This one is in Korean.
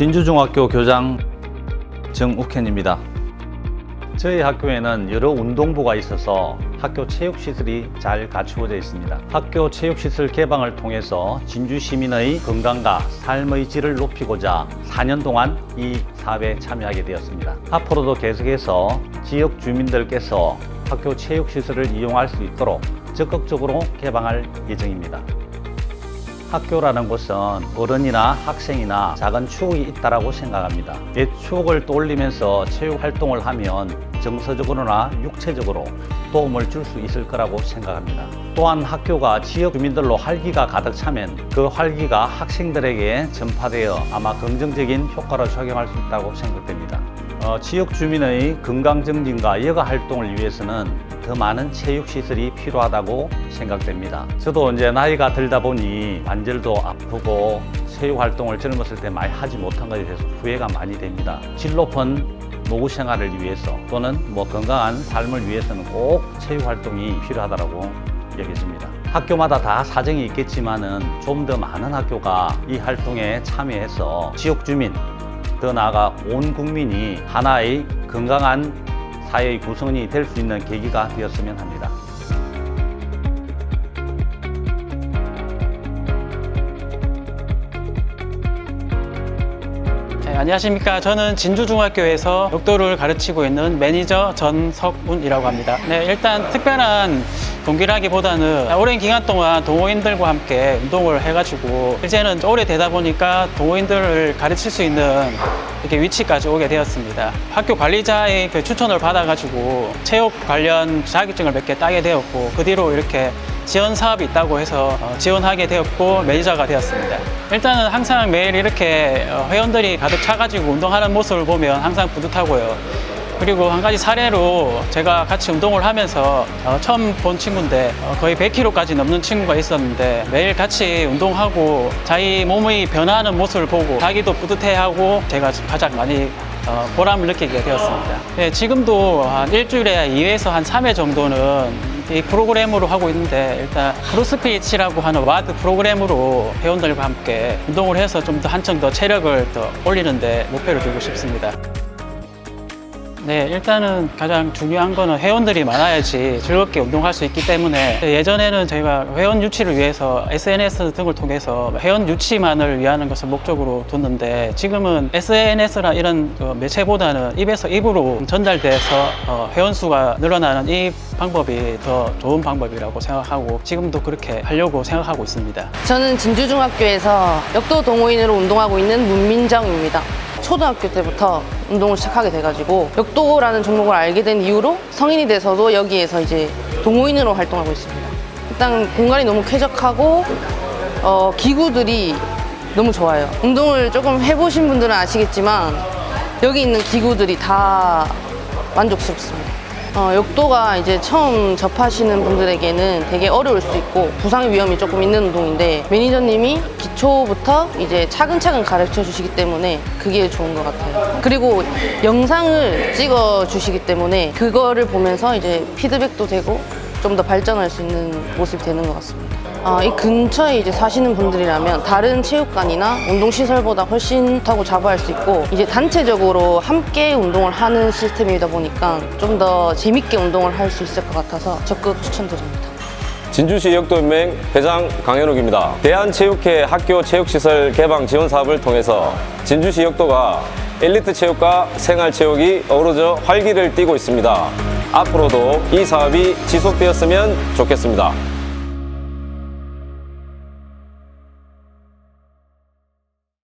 진주중학교 교장 정욱현입니다. 저희 학교에는 여러 운동부가 있어서 학교 체육시설이 잘 갖추어져 있습니다. 학교 체육시설 개방을 통해서 진주 시민의 건강과 삶의 질을 높이고자 4년 동안 이 사업에 참여하게 되었습니다. 앞으로도 계속해서 지역 주민들께서 학교 체육시설을 이용할 수 있도록 적극적으로 개방할 예정입니다. 학교라는 곳은 어른이나 학생이나 작은 추억이 있다라고 생각합니다. 옛 추억을 떠올리면서 체육 활동을 하면 정서적으로나 육체적으로 도움을 줄 수 있을 거라고 생각합니다. 또한 학교가 지역 주민들로 활기가 가득 차면 그 활기가 학생들에게 전파되어 아마 긍정적인 효과를 적용할 수 있다고 생각됩니다. 어, 지역 주민의 건강 증진과 여가 활동을 위해서는 더 많은 체육 시설이 필요하다고 생각됩니다. 저도 이제 나이가 들다 보니 관절도 아프고 체육 활동을 젊었을 때 많이 하지 못한 것에 대해서 후회가 많이 됩니다. 질 높은 노후 생활을 위해서 또는 뭐 건강한 삶을 위해서는 꼭 체육 활동이 필요하다고 여겨집니다. 학교마다 다 사정이 있겠지만은 좀 더 많은 학교가 이 활동에 참여해서 지역 주민 더 나아가 온 국민이 하나의 건강한 사회의 구성원이 될 수 있는 계기가 되었으면 합니다. 안녕하십니까. 저는 진주중학교에서 역도를 가르치고 있는 매니저 전석운이라고 합니다. 네, 일단 특별한 동기라기보다는 오랜 기간 동안 동호인들과 함께 운동을 해가지고 이제는 오래되다 보니까 동호인들을 가르칠 수 있는 이렇게 위치까지 오게 되었습니다. 학교 관리자의 그 추천을 받아가지고 체육 관련 자격증을 몇 개 따게 되었고 그 뒤로 이렇게 지원 사업이 있다고 해서 어, 지원하게 되었고 매니저가 되었습니다. 일단은 항상 매일 이렇게 어, 회원들이 가득 차가지고 운동하는 모습을 보면 항상 뿌듯하고요. 그리고 한 가지 사례로 제가 같이 운동을 하면서 어, 처음 본 친구인데 어, 거의 100kg까지 넘는 친구가 있었는데 매일 같이 운동하고 자기 몸의 변화하는 모습을 보고 자기도 뿌듯해하고 제가 가장 많이 어, 보람을 느끼게 되었습니다. 네, 지금도 한 일주일에 2회에서 한 3회 정도는 이 프로그램으로 하고 있는데 일단 크로스핏이라고 하는 와드 프로그램으로 회원들과 함께 운동을 해서 좀 더 한층 더 체력을 더 올리는데 목표를 두고 싶습니다. 네, 일단은 가장 중요한 거는 회원들이 많아야지 즐겁게 운동할 수 있기 때문에 예전에는 저희가 회원 유치를 위해서 SNS 등을 통해서 회원 유치만을 위하는 것을 목적으로 뒀는데 지금은 SNS나 이런 그 매체보다는 입에서 입으로 전달돼서 어, 회원 수가 늘어나는 이 방법이 더 좋은 방법이라고 생각하고 지금도 그렇게 하려고 생각하고 있습니다. 저는 진주중학교에서 역도 동호인으로 운동하고 있는 문민정입니다. 초등학교 때부터 운동을 시작하게 돼가지고 역도라는 종목을 알게 된 이후로 성인이 돼서도 여기에서 이제 동호인으로 활동하고 있습니다. 일단 공간이 너무 쾌적하고 어, 기구들이 너무 좋아요. 운동을 조금 해보신 분들은 아시겠지만 여기 있는 기구들이 다 만족스럽습니다. 어, 역도가 이제 처음 접하시는 분들에게는 되게 어려울 수 있고 부상 위험이 조금 있는 운동인데 매니저님이 기초부터 이제 차근차근 가르쳐 주시기 때문에 그게 좋은 것 같아요. 그리고 영상을 찍어 주시기 때문에 그거를 보면서 이제 피드백도 되고 좀 더 발전할 수 있는 모습이 되는 것 같습니다. 아, 이 근처에 이제 사시는 분들이라면 다른 체육관이나 운동시설보다 훨씬 타고 잡아할 수 있고 이제 단체적으로 함께 운동을 하는 시스템이다 보니까 좀 더 재밌게 운동을 할 수 있을 것 같아서 적극 추천드립니다. 진주시 역도연맹 회장 강현욱입니다. 대한체육회 학교 체육시설 개방 지원 사업을 통해서 진주시 역도가 엘리트 체육과 생활체육이 어우러져 활기를 띠고 있습니다. 앞으로도 이 사업이 지속되었으면 좋겠습니다.